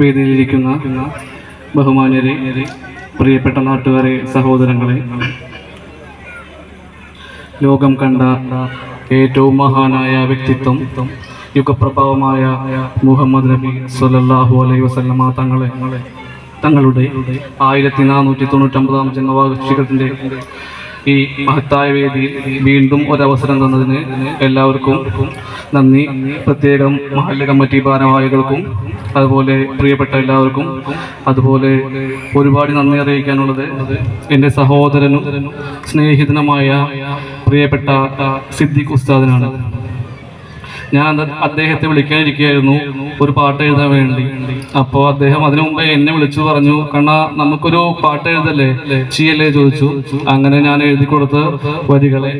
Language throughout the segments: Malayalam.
വേദിയിലിരിക്കുന്ന ബഹുമാന്യരെ പ്രിയപ്പെട്ട നാട്ടുകാരെ സഹോദരങ്ങളെ. ലോകം കണ്ട ഏറ്റവും മഹാനായ വ്യക്തിത്വം യുഗപ്രഭാവമായ മുഹമ്മദ് നബി സുലല്ലാഹു അലൈഹി വസല്ലമ തങ്ങളെ തങ്ങളുടെ ആയിരത്തി നാനൂറ്റി തൊണ്ണൂറ്റൊമ്പതാം ജന്മവാർഷികത്തിന്റെ ഈ മഹത്തായ വേദിയിൽ വീണ്ടും ഒരവസരം തന്നതിന് എല്ലാവർക്കും നന്ദി. പ്രത്യേകം മഹല്ല കമ്മിറ്റി ഭാരവാഹികൾക്കും അതുപോലെ പ്രിയപ്പെട്ട എല്ലാവർക്കും അതുപോലെ ഒരുപാട് നന്ദി അറിയിക്കാനുള്ളത് എന്റെ സഹോദരനും സ്നേഹിതനുമായ പ്രിയപ്പെട്ട സിദ്ദിഖ് ഉസ്താദിനാണ്. ഞാൻ അദ്ദേഹത്തെ വിളിക്കാനിരിക്കുകയായിരുന്നു. ഒരു പാട്ട് എഴുതാൻ വേണ്ടി. അപ്പോൾ അദ്ദേഹം അതിനു മുമ്പേ എന്നെ വിളിച്ചു പറഞ്ഞു കണ്ണ നമുക്കൊരു പാട്ട് എഴുതല്ലേ? ചെയ്യല്ലേ ചോദിച്ചു. അങ്ങനെ ഞാൻ എഴുതി കൊടുത്ത് വരികളെ.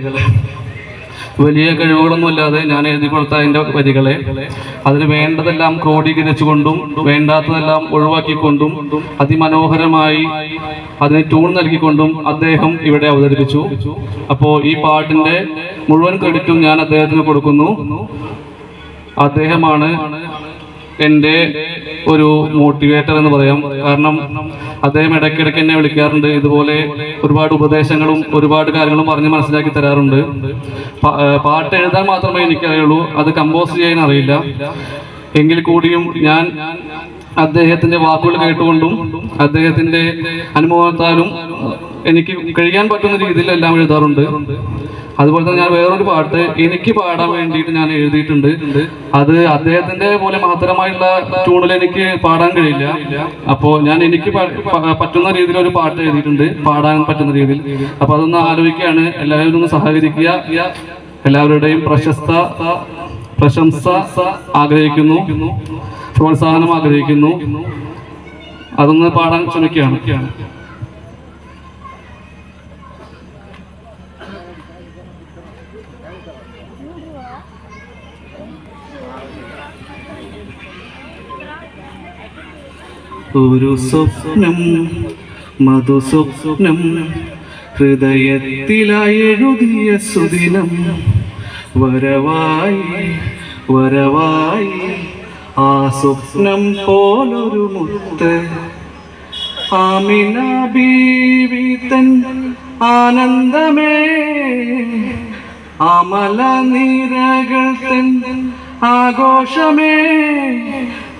വലിയ കഴിവുകളൊന്നുമില്ലാതെ ഞാൻ എഴുതി കൊടുത്ത അതിന്റെ വരികളെ. അതിന് വേണ്ടതെല്ലാം ക്രോഡീകരിച്ചുകൊണ്ടും വേണ്ടാത്തതെല്ലാം ഒഴിവാക്കിക്കൊണ്ടും അതിമനോഹരമായി അതിന് ട്യൂൺ നൽകിക്കൊണ്ടും അദ്ദേഹം ഇവിടെ അവതരിപ്പിച്ചു. അപ്പോൾ ഈ പാട്ടിന്റെ മുഴുവൻ ക്രെഡിറ്റും ഞാൻ അദ്ദേഹത്തിന് കൊടുക്കുന്നു. അദ്ദേഹമാണ് എന്റെ ഒരു മോട്ടിവേറ്റർ എന്ന് പറയാം. കാരണം അദ്ദേഹം ഇടയ്ക്കിടയ്ക്ക് എന്നെ വിളിക്കാറുണ്ട്. ഇതുപോലെ ഒരുപാട് ഉപദേശങ്ങളും ഒരുപാട് കാര്യങ്ങളും പറഞ്ഞ് മനസ്സിലാക്കി തരാറുണ്ട്. പാട്ട് എഴുതാൻ മാത്രമേ എനിക്കറിയുള്ളൂ. അത് കമ്പോസ് ചെയ്യാൻ അറിയില്ല. എങ്കിൽ കൂടിയും ഞാൻ അദ്ദേഹത്തിന്റെ വാക്കുകൾ കേട്ടുകൊണ്ടും അദ്ദേഹത്തിന്റെ അനുഭവത്താലും എനിക്ക് കഴിയാൻ പറ്റുന്ന രീതിയിൽ എല്ലാം എഴുതാറുണ്ട്. അതുപോലെ തന്നെ ഞാൻ വേറൊരു പാട്ട് എനിക്ക് പാടാൻ വേണ്ടിയിട്ട് ഞാൻ എഴുതിയിട്ടുണ്ട്. അത് അദ്ദേഹത്തിന്റെ പോലെ മഹത്തരമായുള്ള ട്യൂണിൽ എനിക്ക് പാടാൻ കഴിയില്ല. അപ്പോ ഞാൻ എനിക്ക് പറ്റുന്ന രീതിയിൽ ഒരു പാട്ട് എഴുതിയിട്ടുണ്ട്. പാടാൻ പറ്റുന്ന രീതിയിൽ. അപ്പോൾ അതൊന്ന് ആലോചിക്കുകയാണ്. എല്ലാവരും ഒന്ന് സഹകരിക്കുക. എല്ലാവരുടെയും പ്രശസ്ത പ്രശംസ ആഗ്രഹിക്കുന്നു. പ്രോത്സാഹനം ആഗ്രഹിക്കുന്നു. അതൊന്ന് പാടാൻ ശ്രമിക്കുകയാണ്. ഒരു സ്വപ്നം മധുസ്വപ്നം ഹൃദയത്തിലായി എഴുതിയ സുദിനം. വരവായി വരവായി ആ സ്വപ്നം പോലൊരു മുത്ത്. ആമിന ബീവിതൻ ആനന്ദമേ അമല നിരകൾ തൻ ആഘോഷമേ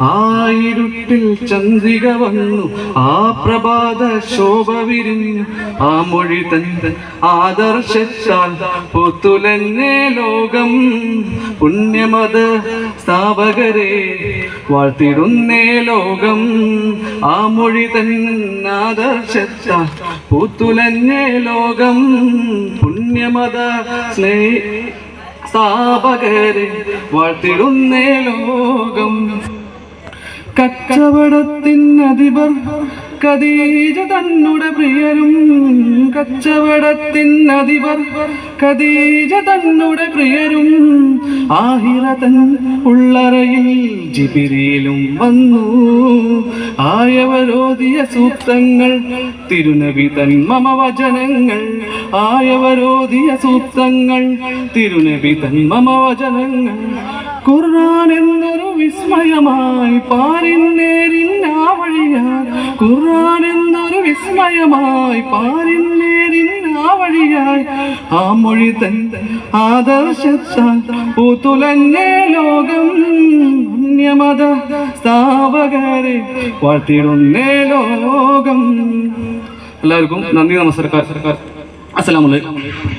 ആയിരുട്ടിൽ ചന്ദ്രിക വന്നു. ആ പ്രഭാത ശോഭ വിരിഞ്ഞു. ആ മൊഴി തൻ ആദർശത്താൽ പുത്തുലഞ്ഞേ ലോകം. പുണ്യമത സ്ഥാപകരെ വാഴ്ത്തിടുന്നേ ലോകം. ആ മൊഴി തൻ ആദർശത്താൽ പുത്തുലഞ്ഞേ ലോകം. പുണ്യമത സ്നേ സ്ഥാപകരെ വാഴ്ത്തിടുന്നേ ലോകം. കച്ചവടത്തിൻ അധിപർ കദീജ തന്നുടെ പ്രിയരും കച്ചവടത്തിൻ അതിവർ കദീജ തന്നുടെ പ്രിയരും ആഹിറ തൻ ഉള്ളറയിൽ ജിബിരിയിലും വന്നു. ആയവരോധിയ സൂക്തങ്ങൾ തിരുനബി തൻ മമവചനങ്ങൾ. ആയവരോധിയ സൂക്തങ്ങൾ തിരുനബി തൻ മമവചനങ്ങൾ. ഖുർആൻ എന്നൊരു വിസ്മയമായി പാരിന്നേരിന്ന ഖുർആൻ എന്നൊരു വിസ്മയമായി വഴിയായി ആ മൊഴി തൻ ആദർശത്താൽ പൂത്തുലഞ്ഞേ ലോകം പുണ്യമത സ്ഥാപകരെ വാഴ്ത്തിടുന്നേ ലോകം. എല്ലാവർക്കും നന്ദി നമസ്കാരം. അസ്സലാമലൈക്കും